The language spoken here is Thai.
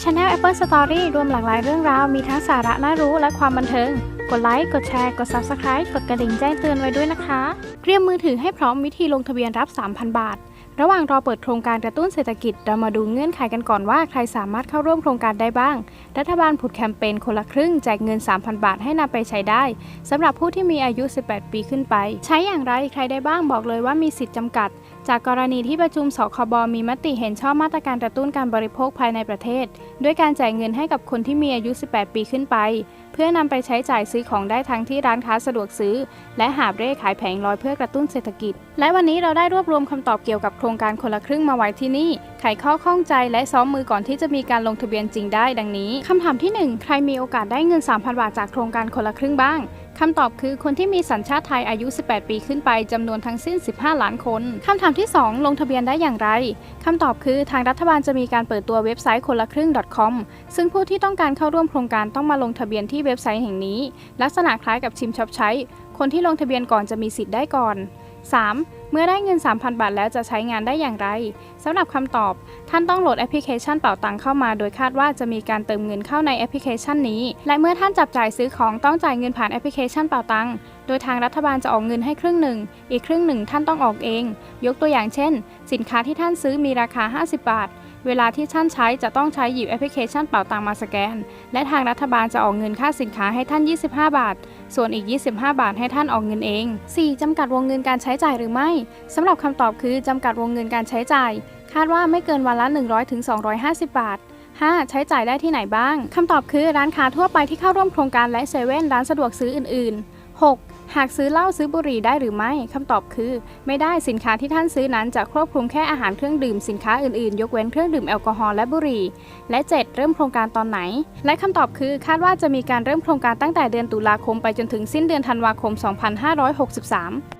Channel Apple Story รวมหลากหลายเรื่องราว มีทั้งสาระน่ารู้และความบันเทิง กดไลค์ กดแชร์ กด Subscribe กดกระดิ่งแจ้งเตือนไว้ด้วยนะคะ เตรียมมือถือให้พร้อมวิธีลงทะเบียนรับ 3,000 บาท ระหว่างรอเปิดโครงการกระตุ้นเศรษฐกิจ เรามาดูเงื่อนไขกันก่อนว่าใครสามารถเข้าร่วมโครงการได้บ้าง รัฐบาลผุดแคมเปญคนละครึ่งแจกเงิน 3,000 บาทให้นำไปใช้ได้สำหรับผู้ที่มีอายุ 18 ปีขึ้นไป ใช้อย่างไร ใครได้บ้าง บอกเลยว่ามีสิทธิ์จำกัด จากกรณีที่ประชุมสคบมีมติเห็นชอบมาตรการกระตุ้นการบริโภคภายในประเทศ ด้วยการจ่ายเงินให้กับคนที่มีอายุ 18 ปีขึ้นไป เพื่อนำไปใช้จ่ายซื้อของได้ทั้งที่ร้านค้าสะดวกซื้อ และหาบเร่ขายแผงลอยเพื่อกระตุ้นเศรษฐกิจ และวันนี้เราได้รวบรวมคำตอบเกี่ยวกับโครงการคนละครึ่งมาไว้ที่นี่ ไขข้อข้องใจและซ้อมมือก่อนที่จะมีการลงทะเบียนจริงได้ ดังนี้คำถามที่ 1 ใครมีโอกาสได้เงิน 3,000 บาทจากโครงการคนละครึ่งบ้าง คำตอบคือคนที่มีสัญชาติไทยอายุ 18 ปีขึ้นไปจำนวนทั้งสิ้น 15 ล้านคนคำถามที่ 2 ลงทะเบียนได้อย่างไรคำตอบคือทางรัฐบาลจะมีการเปิดตัวเว็บไซต์คนละครึ่ง .com ซึ่งผู้ที่ต้องการเข้าร่วมโครงการต้องมาลงทะเบียนที่เว็บไซต์แห่งนี้ ลักษณะคล้ายกับชิมช็อปใช้ คนที่ลงทะเบียนก่อนจะมีสิทธิ์ได้ก่อน 3. เมื่อได้เงิน 3,000 บาทแล้วจะใช้งานได้อย่างไรสำหรับคำตอบ ท่านต้องโหลดแอปพลิเคชันเป่าตังเข้ามา โดยคาดว่าจะมีการเติมเงินเข้าในแอปพลิเคชันนี้ และเมื่อท่านจับจ่ายซื้อของต้องจ่ายเงินผ่านแอปพลิเคชันเป่าตังโดยทางรัฐบาลจะออกเงินให้ครึ่งหนึ่ง อีกครึ่งหนึ่งท่านต้องออกเอง ยกตัวอย่างเช่น สินค้าที่ท่านซื้อมีราคา 50 บาท เวลาที่ท่านใช้จะต้องใช้หยิบแอปพลิเคชันเป่าตังมาสแกน และทางรัฐบาลจะออกเงินค่าสินค้าให้ท่าน 25 บาท ส่วนอีก 25 บาทให้ท่านออกเงินเอง 4. จำกัดวงเงินการใช้จ่ายหรือไม่สำหรับคำตอบคือจำกัดวงเงินการใช้จ่าย คาดว่าไม่เกินวันละ 100ถึง250 บาท 5. ใช้จ่ายได้ที่ไหนบ้าง คำตอบคือร้านค้าทั่วไปที่เข้าร่วมโครงการและเซเว่นร้านสะดวกซื้ออื่น ๆ 6. หากซื้อเหล้าซื้อบุหรี่ได้หรือไม่คำตอบคือ ไม่ได้สินค้าที่ท่านซื้อนั้นจะครอบคลุมแค่อาหารเครื่องดื่มสินค้าอื่นๆ ยกเว้นเครื่องดื่มแอลกอฮอล์และบุหรี่ และ 7. เริ่มโครงการตอนไหน และคำตอบคือคาดว่าจะมีการเริ่มโครงการตั้งแต่เดือนตุลาคมไปจนถึงสิ้นเดือนธันวาคม 2563